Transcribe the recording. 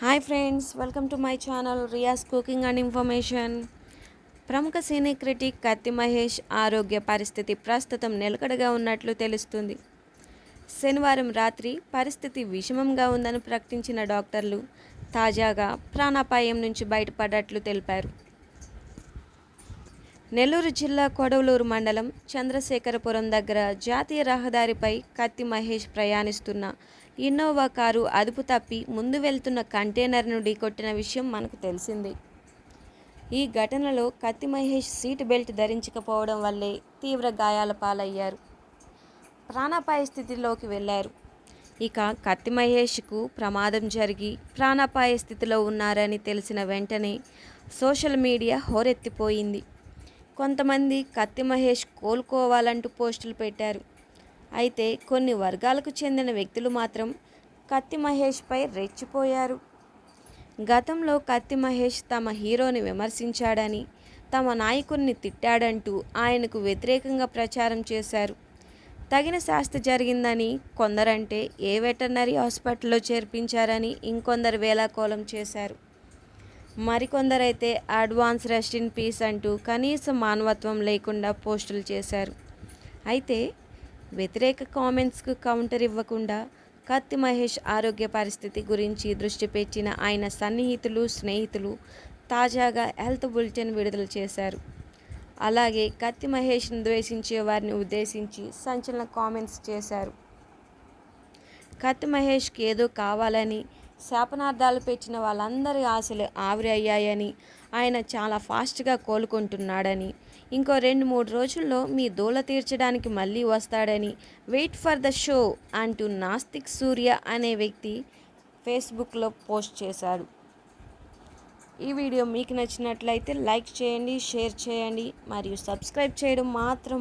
Hi friends welcome to my channel Riyas cooking and information ప్రముఖ సినీ critic Kathi Mahesh ఆరోగ్య పరిస్థితి ప్రస్తుతం నిలకడగా ఉన్నట్లు తెలుస్తుంది. శనివారం రాత్రి పరిస్థితి విషమంగా ఉందని ప్రకటించిన డాక్టర్లు తాజాగా ప్రాణాపాయం నుంచి బయటపడ్డట్లు తెలిపారు. నెల్లూరు జిల్లా కొడవలూరు మండలం చంద్రశేఖరపురం దగ్గర జాతీయ రహదారిపై కత్తి మహేష్ ప్రయాణిస్తున్న ఇన్నోవా కారు అదుపు తప్పి ముందు వెళ్తున్న కంటైనర్ను ఢీకొట్టిన విషయం మనకు తెలిసిందే. ఈ ఘటనలో కత్తి మహేష్ సీట్ బెల్ట్ ధరించకపోవడం వల్లే తీవ్ర గాయాల పాలయ్యారు. ప్రాణాపాయ స్థితిలోకి వెళ్ళారు ఇక కత్తి మహేష్కు ప్రమాదం జరిగి ప్రాణాపాయ స్థితిలో ఉన్నారని తెలిసిన వెంటనే సోషల్ మీడియా హోరెత్తిపోయింది. కొంతమంది కత్తి మహేష్ కోలుకోవాలంటూ పోస్టులు పెట్టారు. అయితే కొన్ని వర్గాలకు చెందిన వ్యక్తులు మాత్రం కత్తి మహేష్పై రెచ్చిపోయారు. గతంలో కత్తి మహేష్ తమ హీరోని విమర్శించాడని తమ నాయకుడిని తిట్టాడంటూ ఆయనకు వ్యతిరేకంగా ప్రచారం చేశారు. తగిన శాస్తి జరిగిందని కొందరంటే ఏ వెటర్నరీ హాస్పిటల్లో చేర్పించారని ఇంకొందరు వేలాకోలం చేశారు. మరికొందరైతే అడ్వాన్స్ రెస్ట్ ఇన్ పీస్ అంటూ కనీస మానవత్వం లేకుండా పోస్టులు చేశారు. అయితే వ్యతిరేక కామెంట్స్కు కౌంటర్ ఇవ్వకుండా కత్తి మహేష్ ఆరోగ్య పరిస్థితి గురించి దృష్టి పెట్టిన ఆయన సన్నిహితులు స్నేహితులు తాజాగా హెల్త్ బులెటిన్ విడుదల చేశారు. అలాగే కత్తి మహేష్ను ద్వేషించే వారిని ఉద్దేశించి సంచలన కామెంట్స్ చేశారు. కత్తి మహేష్కి ఏదో కావాలని శాపనార్థాలు పెట్టిన వాళ్ళందరి ఆశలు ఆవిరి అయ్యాయని ఆయన చాలా ఫాస్ట్గా కోలుకుంటున్నాడని. ఇంకో రెండు మూడు రోజుల్లో మీ దూల తీర్చడానికి మళ్ళీ వస్తాడని. వెయిట్ ఫర్ ద షో అంటూ నాస్తిక్ సూర్య అనే వ్యక్తి ఫేస్బుక్లో పోస్ట్ చేశాడు ఈ వీడియో మీకు నచ్చినట్లయితే లైక్ చేయండి షేర్ చేయండి మరియు సబ్స్క్రైబ్ చేయడం మాత్రం